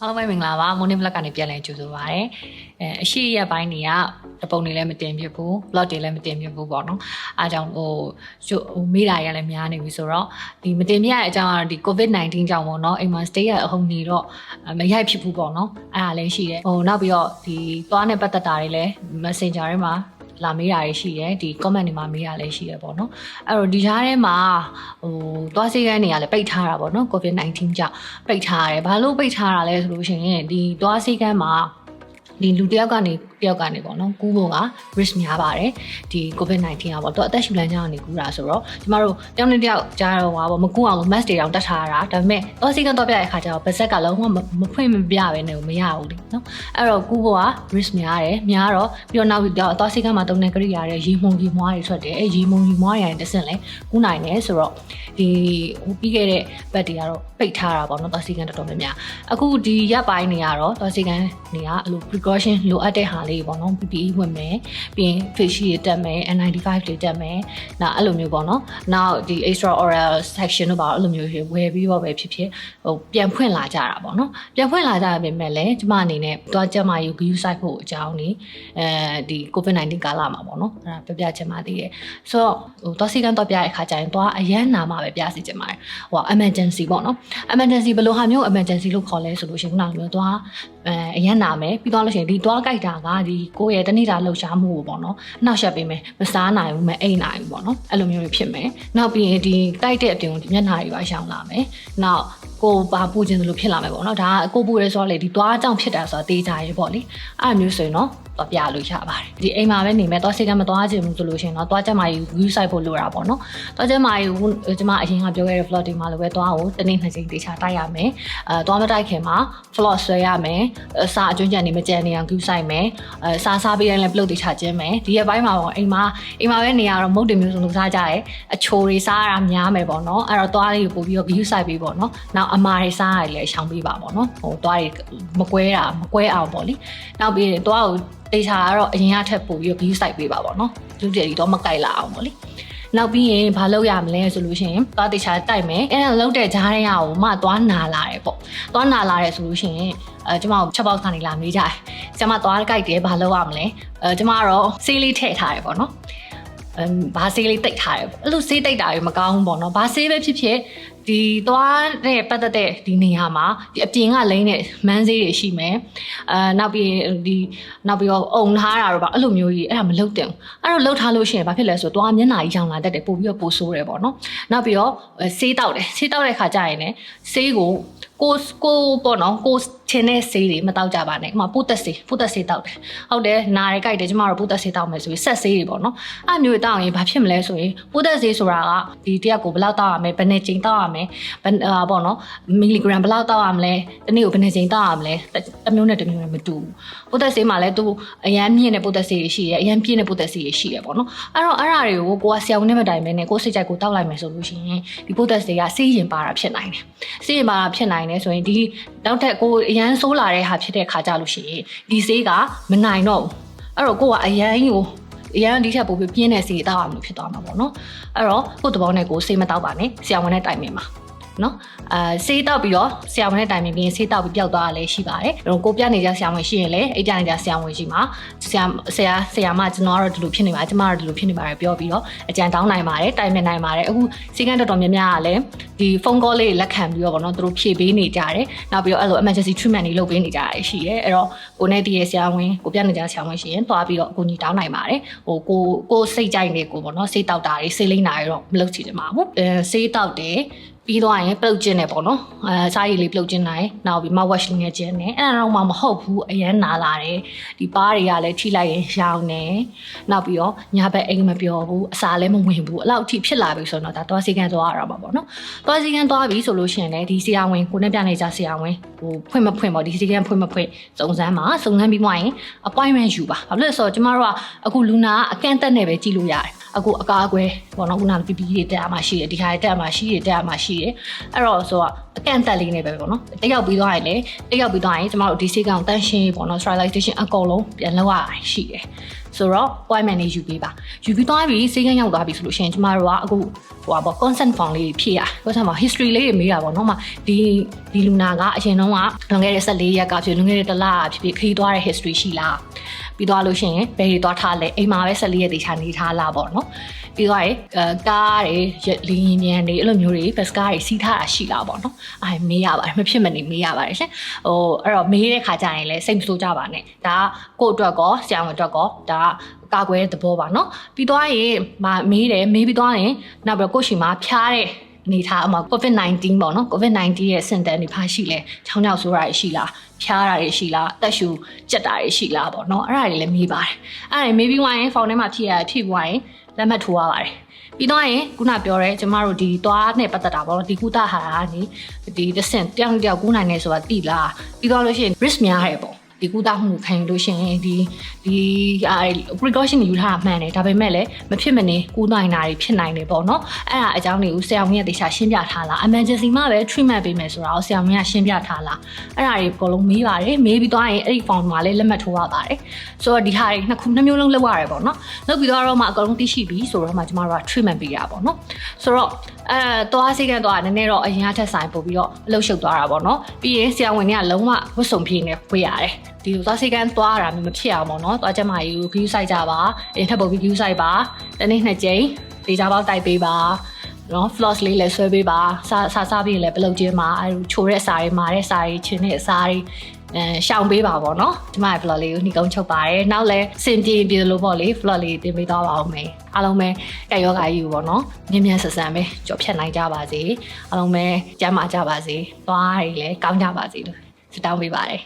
အားလုံးပဲမင်္ဂလာပါမိုးနေ vlog ကနေပြန်လည်ကြိုဆိုပါရစေအဲအရှိရပိုင်းတွေကတပုံတွေလည်းမတင်ဖြစ်ဘူး vlog တွေလည်းမတင်ဖြစ်ဘူးပေါ့နော်အားကြောင့်ဟိုကျိုဟိုမိတာရလည်းများနေပြီဆိုတော့ဒီမတင်ပြရတဲ့အကြောင်းကတော့ဒီ covid 19ကြောင့်ပေါ့နော်အိမ်မှာ stay ရအဟုန်နေတော့မရိုက်ဖြစ်ဘူးပေါ့နော်အဲ့ဒါလည်းရှိတယ်ဟိုနောက်ပြီးတော့ဒီသွားနဲ့ပတ်သက်တာတွေလည်း messenger တွေမှာ လာမေးတာတွေရှိတယ်ဒီ comment တွေမှာမေးတာလည်းရှိတယ်ပေါ့နော်အဲ့တော့ဒီကြားထဲမှာဟိုသွားစေးကန်းတွေကလည်းပိတ်ထားတာပေါ့နော် covid 19ကြောင့်ပိတ်ထားရတယ်ဘာလို့ပိတ်ထားတာလဲဆိုလို့ရှိရင်ဒီသွားစေးကန်းမှာဒီလူတယောက်ကနေတယောက်ကနေပေါ့နော်ကူးဖို့က risk များပါတယ်ဒီ covid 19อ่ะပေါ့သူအသက်ရှူလမ်းကြောင်းကနေကူးတာဆိုတော့ကျမတို့တယောက်နဲ့တယောက်ကြားတော့ဟာပေါ့မကူးအောင် mask တွေတောင်တက်ထားတာဒါပေမဲ့သွားစေးကန်းတော့ပြတဲ့အခါကျတော့ပါဇက်ကလုံးဝမဖွင့်မပြပဲနေမရဘူးလေနော်အဲ့တော့ကူးဖို့က risk များတယ်များတော့ပြီးတော့နောက်ပြီးတော့သွားစေးကန်းမှာတုံးတဲ့ကရိယာတွေရေမှုန်ရေမွားတွေထွက်တယ်အဲရေမှုန်ရေမွားတွေရင်တစ်ဆင့်လဲကူးနိုင်တယ်ဆိုတော့ဒီဟိုပြီးခဲ့တဲ့ဘက်တွေကတော့ပိတ်ထားတာပေါ့နော်သွားစေးကန်းတော်တော်များများအခုဒီရက်ပိုင်းတွေကတော့သွားစေးကန်းတွေကအဲ့လို precaution လိုအပ်တဲ့ဟာလေးပေါ့နော် PPE ဝင်မယ်ပြီးရင် face shield တွေတက်မယ် N95 တွေတက်မယ်နောက်အဲ့လိုမျိုးပေါ့နော်နောက်ဒီ extra oral section တို့ပါအဲ့လိုမျိုးဝယ်ပြီးတော့ပဲဖြစ်ဖြစ်ဟိုပြန်ဖွင့်လာကြတာပေါ့နော်ပြန်ဖွင့်လာကြတာပဲမဲ့လည်းကျမအနေနဲ့သွားကြမှာယူ view site ဖို့အကြောင်းနေအဲဒီ COVID-19 ကာလမှာပေါ့နော်အဲ့ဒါပြပြချင်ပါသေးတယ်ဆိုတော့ဟိုသွားစီကန်းတော့ပြတဲ့အခါကျရင်သွားအရန်နာမှာပဲပြစီချင်ပါတယ်ဟို emergency ပေါ့နော် emergency ဘယ်လိုဟာမျိုး emergency လို့ခေါ်လဲဆိုလို့ရှိရင်ခုနကမျိုးသွားအဲအရန်နာမယ်ပြီးတော့လို့ရှိရင်ဒီသွားကြိုက်တာကဒီကိုယ့်ရဲ့တနေ့တာလှုပ်ရှားမှုကိုပေါ့နော်အနောက်ရှက်ပေးမယ်မစားနိုင်ဘူးမအိတ်နိုင်ဘူးပေါ့နော်အဲ့လိုမျိုးတွေဖြစ်မယ်နောက်ပြီးရင်ဒီတိုက်တဲ့အပြင်ဒီမျက်နှာတွေပါရှောင်လာမယ်နောက်ကိုပါပူခြင်းလို့ဖြစ်လာမယ်ပေါ့နော်ဒါကကိုပူရဲဆိုတော့လေဒီသွားကြောင့်ဖြစ်တာဆိုတာတေးကြရဲပေါ့လေအဲ့လိုမျိုးဆိုရင်တော့တော့ပြလို့ရပါတယ်ဒီအိမ်မှာပဲနေမယ်သွားစိတ်ကမသွားခြင်းဘူးဆိုလို့ရှိရင်တော့သွားချက်မာယူ view site ဖို့လိုတာပေါ့နော်သွားချက်မာယူကျွန်မအရင်ကပြောခဲ့တဲ့ vlog တွေမှာလည်းပဲသွားကိုတနေ့နှစ်ချိန်တေချာတိုက်ရမယ်အဲသွားမတိုက်ခင်မှာ vlog ဆွဲရမယ်စာအကျွမ်းကြံနေမကြံနေအောင် view site မယ်အဲစာစားပြီးရင်လည်း upload တေချာခြင်းမယ်ဒီရက်ပိုင်းမှာပေါ့အိမ်မှာအိမ်မှာပဲနေရတော့မုတ်တင်မျိုးစုံလုပ်စားကြရဲအချိုတွေစားရတာများမယ်ပေါ့နော်အဲ့တော့သွားလေးကိုပို့ပြီးတော့ view site ပေးပေါ့နော်နောက်အမာတွေစားရတယ်လည်းရှောင်ပေးပါပေါ့နော်ဟိုသွားတွေမကွဲတာမကွဲအောင်ပေါ့လေနောက်ပြီးသွားကိုတေချာကတော့အရင်ကထက်ပို့ပြီးတော့ view site ပေးပါပေါ့နော်လူတွေတော့မကြိုက်လာအောင်ပေါ့လေ နောက်ပြီးရင်ဘာလုပ်ရမလဲဆိုလို့ရှိရင်သွားတေချာတိုက်မယ်အဲ့ဒါလုပ်တဲ့ဂျားတွေကဟိုမှသွားနာလာတယ်ပေါ့သွားနာလာတယ်ဆိုလို့ရှိရင်အဲကျမတို့ချက်ပေါက်ကနေလာမေးကြတယ်ကျမသွားကြိုက်တယ်ဘာလုပ်ရမလဲအဲကျမကတော့ဆေးလေးထည့်ထားတယ်ပေါ့နော်အမ်ဘာဆေးလေးတိတ်ထားတယ်ပေါ့အဲ့လိုဆေးတိတ်တာတွေမကောင်းဘူးပေါ့နော်ဘာဆေးပဲဖြစ်ဖြစ် ဒီသွားတဲ့ပတ်သက်တဲ့ဒီနေရာမှာဒီအပြင်ကလိမ့်တဲ့မန်းဆေးတွေရှိမယ်အာနောက်ပြီးဒီနောက်ပြီးတော့အုံထားတာတော့ဗာအဲ့လိုမျိုးကြီးအဲ့ဒါမလုပ်တင်ဘူးအဲ့တော့လှုပ်ထားလို့ရှိရင်ဘာဖြစ်လဲဆိုတော့သွားမျက်နှာကြီးရောင်လာတတ်တယ်ပို့ပြီးတော့ပို့ဆိုးတယ်ပေါ့နော်နောက်ပြီးတော့ဆေးတောက်တယ်ဆေးတောက်တဲ့ခါကျရင်လည်းဆေးကိုကိုကိုပေါ့နော်ကိုချင်းတဲ့ဆေးတွေမတောက်ကြပါနဲ့ဥမာပို့သက်ဆေးပို့သက်ဆေးတောက်တယ်ဟုတ်တယ်နားရဲကြိုက်တယ်ကျမတို့ပို့သက်ဆေးတောက်မယ်ဆိုပြီးဆက်ဆေးတွေပေါ့နော်အဲ့မျိုးတောက်ရင်ဘာဖြစ်မလဲဆိုရင်ပို့သက်ဆေးဆိုတာကဒီတရက်ကိုဘယ်လောက်တောက်ရမလဲဘယ်နဲ့ချိန်တောက်ရမလဲဘယ်ဟာပေါ့နော်မီလီဂရမ်ဘယ်လောက်တောက်ရမလဲတနေ့ကိုဘယ်နဲ့ချိန်တောက်ရမလဲတစ်မျိုးနဲ့တစ်မျိုးနဲ့မတူဘူးပို့သက်ဆေးမှာလည်းသူအရန်မြင့်တဲ့ပို့သက်ဆေးတွေရှိတယ်အရန်ပြည့်တဲ့ပို့သက်ဆေးတွေရှိတယ်ပေါ့နော်အဲ့တော့အဲ့ဒါတွေကိုကိုကဆရာဝန်နဲ့မတိုင်မဲနဲ့ကိုစိတ်ကြိုက်ကိုတောက်လိုက်မယ်ဆိုလို့ရှိရင်ဒီပို့သက်ဆေးကဆေးရင်ပါတာဖြစ်နိုင်တယ်ဆေးရင်ပါတာဖြစ်နိုင်တယ်ဆိုရင်ဒီနောက်ထပ်ကိုအရန်ဆိုးလာတဲ့ဟာဖြစ်တဲ့ခါကြလို့ရှိရင်ဒီဆေးကမနိုင်တော့ဘူးအဲ့တော့ကိုကအရန်ကို အရန်ဒီထက်ပိုပြီးပြင်းတဲ့ဆေးတောက်အောင်လို့ဖြစ်သွားမှာပေါ့နော်အဲ့တော့ကိုယ့်တဘောနဲ့ကိုဆေးမတောက်ပါနဲ့ဆရာဝန်နဲ့တိုင်ပင်ပါ နော်အာဆေးတောက်ပြီးတော့ဆရာဝန်နဲ့တိုင်ပင်ပြီးရင်ဆေးတောက်ပြီးပျောက်သွားတာလည်းရှိပါတယ်။အဲ့တော့ကိုပြနေကြဆရာဝန်ရှိရင်လည်းအဲ့ပြနေကြဆရာဝန်ရှိမှာဆရာဆရာဆရာမကျွန်တော်ကတော့ဒီလိုဖြစ်နေပါကျမကတော့ဒီလိုဖြစ်နေပါတယ်ပြောပြီးတော့အကြံတောင်းနိုင်ပါတယ်တိုင်ပင်နိုင်ပါတယ်အခုစီကန်းတော်တော်များများကလည်းဒီဖုန်းကောလေးလက်ခံပြီးတော့ဗောနော်သူတို့ဖြည့်ပေးနေကြတယ်။နောက်ပြီးတော့အဲ့လို emergency treatment တွေလုပ်ပေးနေကြရရှိတယ်။အဲ့တော့ကိုနဲ့တည်းရဲ့ဆရာဝန်ကိုပြနေကြဆရာဝန်ရှိရင်တွားပြီးတော့အကူကြီးတောင်းနိုင်ပါတယ်။ဟိုကိုကိုစိတ်ကြိုက်နေကိုဗောနော်စိတ်တောက်တာတွေစိတ်လိမ့်တာတွေတော့မလုပ်ချင်ကြပါဘူး။အဲစိတ်တောက်တယ် ပြီးသွားရင်ပြုတ်ကျင်းတယ်ပေါ့နော်အဲစားရည်လေးပြုတ်ကျင်းနိုင်နောက်ပြီး mouth wash လေးနဲ့ကျင်းတယ်အဲ့ဒါတော့မှမဟုတ်ဘူးအရန်နာလာတယ်ဒီပါးတွေကလည်းထိလိုက်ရင်ရောင်တယ်နောက်ပြီးတော့ညာဘက်အိမ်မပြောဘူးအစာလည်းမဝင်ဘူးအဲ့လောက်ထိဖြစ်လာပြီဆိုတော့ဒါသွားစီကန်းသွားရတာပါပေါ့နော်သွားစီကန်းသွားပြီဆိုလို့ရှိရင်လည်းဒီဆရာဝန်ကိုနဲ့ပြနေကြဆရာဝန်ဟိုဖွင့်မဖွင့်ပေါ့ဒီစီကန်းဖွင့်မဖွင့်စုံစမ်းပါစုံစမ်းပြီးမှရင် appointment ယူပါဘာလို့လဲဆိုတော့ကျမတို့ကအခုလူနာကအကန့်အသတ်နဲ့ပဲကြည့်လို့ရတယ်အခုအကာအကွယ်ပေါ့နော်ခုနက PPE တွေတက်အမှရှိတယ်ဒီခါတက်အမှရှိတယ်တက်အမှရှိတယ်အဲ့တော့ဆိုတော့အကန့်အသတ်လေးနဲ့ပဲပေါ့နော်တက်ရောက်ပြီးသွားရင်လည်းတက်ရောက်ပြီးသွားရင်ကျမတို့ဒီဆေးကောင်တန်းရှင်းပေါ့နော် sterilization အကုန်လုံးပြန်လုပ်ရရှိတယ် ဆိုတော့ appointment လေးယူပေးပါယူပြီးသွားပြီစေကန်းရောက်သွားပြီဆိုလို့ရှိရင်ကျမတို့ကအခုဟိုပါပေါ့ consent form လေးဖြည့်ရ consent form history လေးတွေမေးတာပေါ့နော်မဒီဒီလူနာကအရင်တော့ကလွန်ခဲ့တဲ့14ရက်ကဖြစ်လွန်ခဲ့တဲ့တစ်လကဖြစ်ဖြစ်ခရီးသွားတဲ့ history ရှိလားပြီးသွားလို့ရှိရင်ဘယ်တွေသွားထားလဲအိမ်မှာပဲ14ရက်တေချာနေထားလားပေါ့နော်ပြီးသွားရင်အဲကားတွေလင်းရင်မြန်တွေအဲ့လိုမျိုးတွေဘတ်ကားတွေစီးထားတာရှိလားပေါ့နော်အဲမေးရပါတယ်မဖြစ်မနေမေးရပါတယ်ရှင်ဟိုအဲ့တော့မေးတဲ့ခါကျရင်လည်းစိတ်မဆိုးကြပါနဲ့ဒါကကိုယ့်အတွက်ကောဆရာဝန်အတွက်ကောဒါကကာကွယ်တဲ့သဘောပါနော်ပြီးသွားရင်မေးတယ်မေးပြီးသွားရင်နောက်ပြီးကိုရှိမှာဖျားတဲ့အနေထားအမှ COVID-19 ပေါ့နော် COVID-19 ရဲ့ symptom တွေဘာရှိလဲချောင်းချောက်ဆိုးတာရှိလားဖျားတာတွေရှိလားတက်ရှူကြက်တာတွေရှိလားပေါ့နော်အဲ့ဒါတွေလည်းမေးပါတယ်အဲ့ဒါတွေမေးပြီးသွားရင်ဖောင်ထဲမှာဖြည့်ရဖြည့်ပွားရင်လက်မှတ်ထိုးရပါတယ်ပြီးတော့ရင်ခုနပြောရဲကျမတို့ဒီသွားနဲ့ပတ်သက်တာပေါ့နော်ဒီကုသဟာကနေဒီတစ်ဆင့်တောင်တောင်ကူးနိုင်နေဆိုတာတိလားပြီးတော့လို့ရှိရင် risk များရဲပေါ့ ဒီကုသမှုခံယူလို့ရှိရင်ဒီဒီအဲ precaution ယူထားတာမှန်တယ်ဒါပေမဲ့လည်းမဖြစ်မနေကုသနိုင်တာတွေဖြစ်နိုင်တယ်ပေါ့နော်အဲ့ဒါအကြောင်းတွေကိုဆရာဝန်ကတေချာရှင်းပြထားလား emergency မှာပဲ treatment ပေးမယ်ဆိုတာကိုဆရာဝန်ကရှင်းပြထားလားအဲ့ဒါတွေအကုန်လုံးမေးပါတယ်မေးပြီးသွားရင်အဲ့ဒီ form မှာလည်းလက်မှတ်ထိုးရပါတယ်ဆိုတော့ဒီဟာတွေနှစ်ခုနှစ်မျိုးလုံးလုပ်ရတယ်ပေါ့နော်လုပ်ပြီးတော့မှအကုန်လုံးသိရှိပြီဆိုတော့မှကျမတို့က treatment ပေးရပါပေါ့နော်ဆိုတော့ အဲသွားစိတ်ကသွားနည်းနည်းတော့အရင်ကထက်ဆိုင်ပို့ပြီးတော့အလုပ်ရှုပ်သွားတာပေါ့နော်ပြီးရင်ဆရာဝန်တွေကလုံးဝဝတ်စုံပြေနေဝေးရတယ်ဒီလိုသွားစိတ်ကသွားရတာမျိုးမဖြစ်အောင်ပေါ့နော်သွားချက်မကြီးကို view site ကြပါအရင်ထပ်ပို့ပြီး view site ပါတနေ့နှစ်ကြိမ်ဒေတာပေါက်တိုက်ပေးပါနော် floss လေးလည်းဆွဲပေးပါစားစားစားပြီးလည်းပလုတ်ချင်းမှာအဲချိုးတဲ့စာတွေမာတဲ့စာတွေချင်းတဲ့အစာတွေ အဲရှောင်ပေးပါပေါ့နော်ဒီမှာ vlog လေးကိုနှီးကုန်းချုပ်ပါတယ်နောက်လည်းစင်ပြေပြေလို့ပေါ့လေ vlog လေးတင်ပေးသွားပါအောင်မယ်အားလုံးပဲကဲယောဂါကြီးကိုပေါ့နော်မြင်မြန်ဆန်ဆန်ပဲကြော်ဖြတ်နိုင်ကြပါစေအားလုံးပဲကျမ်းမာကြပါစေသွားရည်လည်းကောင်းကြပါစေလို့ဆုတောင်းပေးပါတယ်